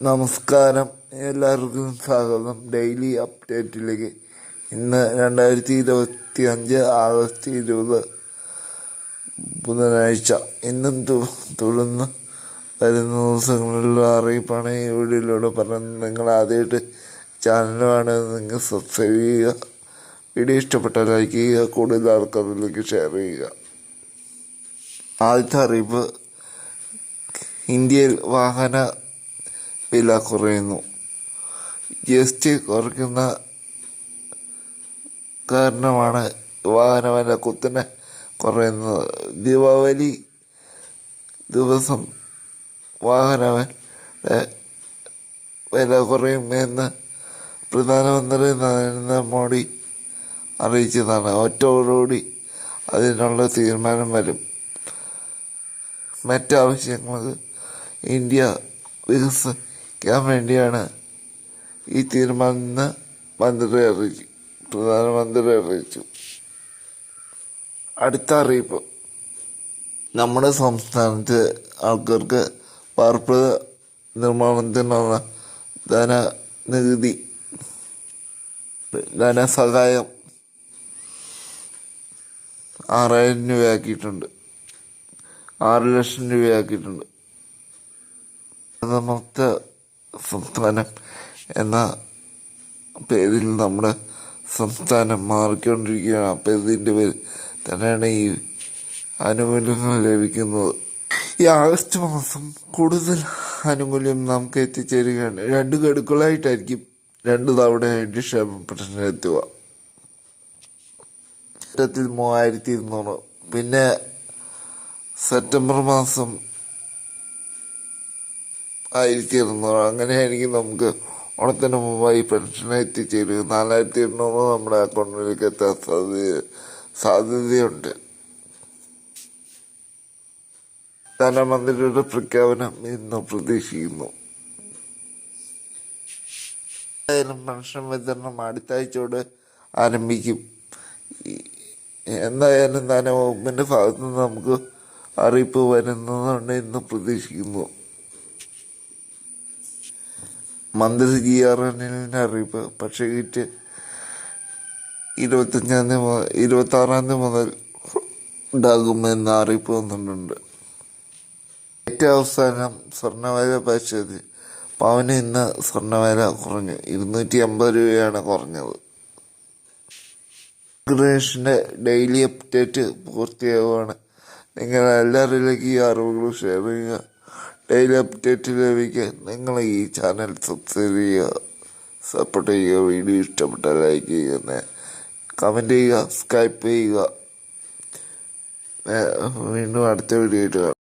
നമസ്കാരം. എല്ലാവർക്കും സ്വാഗതം. ഡെയിലി അപ്ഡേറ്റിലേക്ക്. ഇന്ന് രണ്ടായിരത്തി ഇരുപത്തി അഞ്ച് ആഗസ്റ്റ് ഇരുപത് ബുധനാഴ്ച. ഇന്നും തുടർന്ന് വരുന്ന ദിവസങ്ങളിലുള്ള അറിയിപ്പാണ് ഈ വീഡിയോയിലൂടെ പറഞ്ഞത്. നിങ്ങൾ ആദ്യമായിട്ട് ചാനലാണ് നിങ്ങൾ സബ്സ്ക്രൈബ് ചെയ്യുക. വീഡിയോ ഇഷ്ടപ്പെട്ടാൽ ലൈക്ക് ചെയ്യുക. കൂടുതൽ ആൾക്കാരിലേക്ക് ഷെയർ ചെയ്യുക. ആദ്യത്തെ അറിയിപ്പ്. ഇന്ത്യയിൽ വാഹന വില കുറയുന്നു. ജി എസ് ടി കുറയ്ക്കുന്ന കാരണമാണ് വാഹന വില കുത്തനെ കുറയുന്നത്. ദീപാവലി ദിവസം വാഹന വില കുറയുമെന്ന് പ്രധാനമന്ത്രി നരേന്ദ്രമോദി അറിയിച്ചതാണ്. ഒറ്റോടുകൂടി അതിനുള്ള തീരുമാനം വരും. മറ്റാവശ്യങ്ങൾക്ക് ഇന്ത്യ വികസിക്കാൻ വേണ്ടിയാണ് ഈ തീരുമാനം മന്ത്രി അറിയിച്ചു. പ്രധാനമന്ത്രി അറിയിച്ചു. അടുത്ത അറിയിപ്പ്. നമ്മുടെ സംസ്ഥാനത്ത് ആൾക്കാർക്ക് പാർപ്പിട നിർമ്മാണത്തിനുള്ള ധന നികുതി ധനസഹായം ആറായിരം രൂപയാക്കിയിട്ടുണ്ട്. ആറ് ലക്ഷം രൂപയാക്കിയിട്ടുണ്ട്. പ്രഥമത്ത സംസ്ഥാനം എന്ന പേരിൽ നമ്മുടെ സംസ്ഥാനം മാറിക്കൊണ്ടിരിക്കുകയാണ്. അപ്പോൾ ഇതിന്റെ പേര് തന്നെയാണ് ഈ ആനുകൂല്യങ്ങൾ ലഭിക്കുന്നത്. ഈ ആഗസ്റ്റ് മാസം കൂടുതൽ ആനുകൂല്യം നമുക്ക് എത്തിച്ചേരുകയാണ് രണ്ട് ഗഡുക്കളായിട്ടായിരിക്കും രണ്ട് തവണയായിട്ട് ക്ഷേമ പെൻഷൻ എത്തുക. മൂവായിരത്തി ഇരുന്നൂറ്. പിന്നെ സെപ്റ്റംബർ മാസം ആയിരത്തി ഇരുന്നൂറ് അങ്ങനെയായിരിക്കും നമുക്ക് ഓണത്തിന് മുമ്പായി പെൻഷൻ എത്തിച്ചേരുക നാലായിരത്തി എണ്ണൂറ് നമ്മുടെ അക്കൗണ്ടിലേക്ക് എത്താൻ സാധ്യത സാധ്യതയുണ്ട്. ധനമന്ത്രിയുടെ പ്രഖ്യാപനം ഇന്ന് പ്രതീക്ഷിക്കുന്നു. എന്തായാലും പെൻഷൻ വിതരണം അടുത്ത ആഴ്ചയോടെ ആരംഭിക്കും. എന്തായാലും ധനവകുപ്പിന്റെ ഭാഗത്ത് നിന്ന് നമുക്ക് അറിയിപ്പ് വരുന്നതുകൊണ്ട് ഇന്ന് പ്രതീക്ഷിക്കുന്നു. മന്ത്രി ജി ആർ എന്നിന്റെ അറിയിപ്പ്. പക്ഷേ കിറ്റ് ഇരുപത്തഞ്ചാം തീയതി മുതൽ ഇരുപത്തി ആറാം തീയതി മുതൽ ഉണ്ടാകുമെന്ന അറിയിപ്പ് വന്നിട്ടുണ്ട്. ഏറ്റവും അവസാനം സ്വർണവില പരിശോധിച്ച് പവന് ഇന്ന് സ്വർണവില കുറഞ്ഞു ഇരുന്നൂറ്റി അമ്പത് രൂപയാണ് കുറഞ്ഞത്. ഗ്രേഷന്റെ ഡെയിലി അപ്ഡേറ്റ് പൂർത്തിയാവുകയാണ്. നിങ്ങൾ എല്ലാവരിലേക്ക് ഈ അറിവുകൾ ഷെയർ ചെയ്യുക. ഡെയിലി അപ്ഡേറ്റ് ലഭിക്കാൻ നിങ്ങൾ ഈ ചാനൽ സബ്സ്ക്രൈബ് ചെയ്യുക സപ്പോർട്ട് ചെയ്യുക വീഡിയോ ഇഷ്ടപ്പെട്ടാൽ ലൈക്ക് ചെയ്യുക കമന്റ് ചെയ്യുക സ്കൈപ്പ് ചെയ്യുക. വീണ്ടും അടുത്ത വീഡിയോ